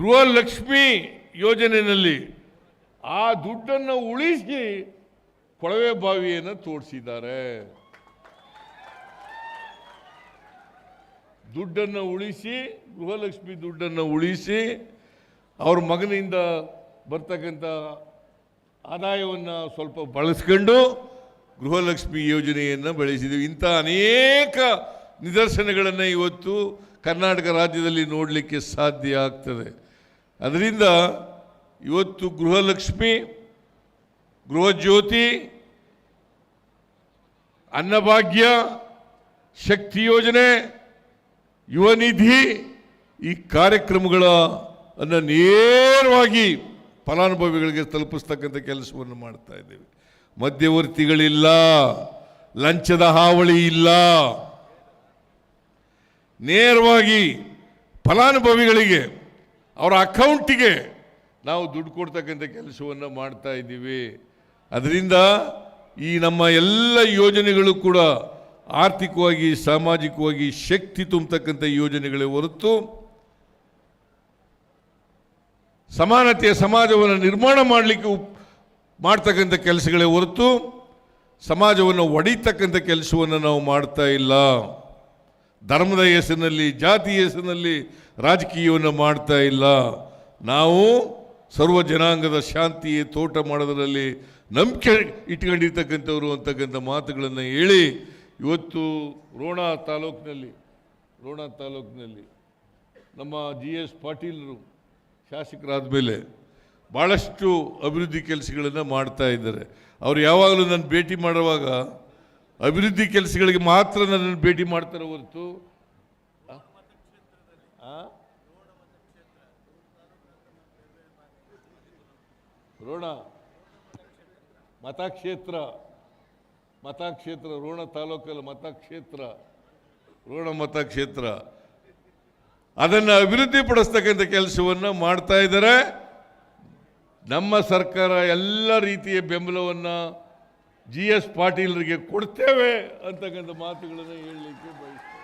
ಗೃಹಲಕ್ಷ್ಮಿ ಯೋಜನೆಯಲ್ಲಿ ಆ ದುಡ್ಡನ್ನು ಉಳಿಸಿ ಕೊಳವೆ ಬಾವಿಯನ್ನು ತೋರಿಸಿದ್ದಾರೆ ದುಡ್ಡನ್ನು ಉಳಿಸಿ, ಗೃಹಲಕ್ಷ್ಮಿ ದುಡ್ಡನ್ನು ಉಳಿಸಿ, ಅವ್ರ ಮಗನಿಂದ ಬರ್ತಕ್ಕಂಥ ಆದಾಯವನ್ನು ಸ್ವಲ್ಪ ಬಳಸ್ಕೊಂಡು ಗೃಹಲಕ್ಷ್ಮಿ ಯೋಜನೆಯನ್ನು ಬೆಳೆಸಿದ್ದೀವಿ ಇಂಥ ಅನೇಕ ನಿದರ್ಶನಗಳನ್ನು ಇವತ್ತು ಕರ್ನಾಟಕ ರಾಜ್ಯದಲ್ಲಿ ನೋಡಲಿಕ್ಕೆ ಸಾಧ್ಯ ಆಗ್ತದೆ. ಅದರಿಂದ ಇವತ್ತು ಗೃಹಲಕ್ಷ್ಮಿ, ಗೃಹಜ್ಯೋತಿ, ಅನ್ನಭಾಗ್ಯ, ಶಕ್ತಿ ಯೋಜನೆ, ಯುವ ನಿಧಿ ಈ ಕಾರ್ಯಕ್ರಮಗಳ ಅನ್ನು ನೇರವಾಗಿ ಫಲಾನುಭವಿಗಳಿಗೆ ತಲುಪಿಸ್ತಕ್ಕಂಥ ಕೆಲಸವನ್ನು ಮಾಡ್ತಾ ಇದ್ದೇವೆ. ಮಧ್ಯವರ್ತಿಗಳಿಲ್ಲ, ಲಂಚದ ಹಾವಳಿ ಇಲ್ಲ. ನೇರವಾಗಿ ಫಲಾನುಭವಿಗಳಿಗೆ ಅವರ ಅಕೌಂಟಿಗೆ ನಾವು ದುಡ್ಡು ಕೊಡ್ತಕ್ಕಂಥ ಕೆಲಸವನ್ನು ಮಾಡ್ತಾ ಇದ್ದೀವಿ. ಅದರಿಂದ ಈ ನಮ್ಮ ಎಲ್ಲ ಯೋಜನೆಗಳು ಕೂಡ ಆರ್ಥಿಕವಾಗಿ, ಸಾಮಾಜಿಕವಾಗಿ ಶಕ್ತಿ ತುಂಬತಕ್ಕಂಥ ಯೋಜನೆಗಳೇ ಹೊರತು ಸಮಾನತೆಯ ಸಮಾಜವನ್ನು ನಿರ್ಮಾಣ ಮಾಡಲಿಕ್ಕೆ ಮಾಡ್ತಕ್ಕಂಥ ಕೆಲಸಗಳೇ ಹೊರತು ಸಮಾಜವನ್ನು ಒಡಿತಕ್ಕಂಥ ಕೆಲಸವನ್ನು ನಾವು ಮಾಡ್ತಾ ಇಲ್ಲ. ಧರ್ಮದ ಹೆಸರಿನಲ್ಲಿ, ಜಾತಿ ಹೆಸರಿನಲ್ಲಿ ರಾಜಕೀಯವನ್ನು ಮಾಡ್ತಾ ಇಲ್ಲ. ನಾವು ಸರ್ವ ಜನಾಂಗದ ಶಾಂತಿ ತೋಟ ಮಾಡೋದರಲ್ಲಿ ನಂಬಿಕೆ ಇಟ್ಕೊಂಡಿರ್ತಕ್ಕಂಥವ್ರು ಅಂತಕ್ಕಂಥ ಮಾತುಗಳನ್ನು ಹೇಳಿ, ಇವತ್ತು ರೋಣ ತಾಲೂಕಿನಲ್ಲಿ ರೋಣ ತಾಲೂಕಿನಲ್ಲಿ ನಮ್ಮ ಜಿ ಎಸ್ ಪಾಟೀಲರು ಶಾಸಕರಾದ ಮೇಲೆ ಭಾಳಷ್ಟು ಅಭಿವೃದ್ಧಿ ಕೆಲಸಗಳನ್ನು ಮಾಡ್ತಾ ಇದ್ದಾರೆ. ಅವರು ಯಾವಾಗಲೂ ನನ್ನ ಭೇಟಿ ಮಾಡುವಾಗ ಅಭಿವೃದ್ಧಿ ಕೆಲಸಗಳಿಗೆ ಮಾತ್ರ ನನ್ನನ್ನು ಭೇಟಿ ಮಾಡ್ತಾರೆ ಹೊರತು? ರೋಣ, ಮತಕ್ಷೇತ್ರ ಮತಕ್ಷೇತ್ರ, ರೋಣ ತಾಲೂಕಲ್ಲಿ ಮತಕ್ಷೇತ್ರ, ರೋಣ ಮತಕ್ಷೇತ್ರ. ಅದನ್ನು ಅಭಿವೃದ್ಧಿ ಪಡಿಸ್ತಕ್ಕಂಥ ಕೆಲಸವನ್ನು ಮಾಡ್ತಾ ಇದ್ದಾರೆ. ನಮ್ಮ ಸರ್ಕಾರ ಎಲ್ಲ ರೀತಿಯ ಬೆಂಬಲವನ್ನು ಜಿ ಎಸ್ ಪಾಟೀಲರಿಗೆ ಕೊಡ್ತೇವೆ ಅಂತಕ್ಕಂಥ ಮಾತುಗಳನ್ನು ಹೇಳಲಿಕ್ಕೆ ಬಯಸ್ತೇವೆ?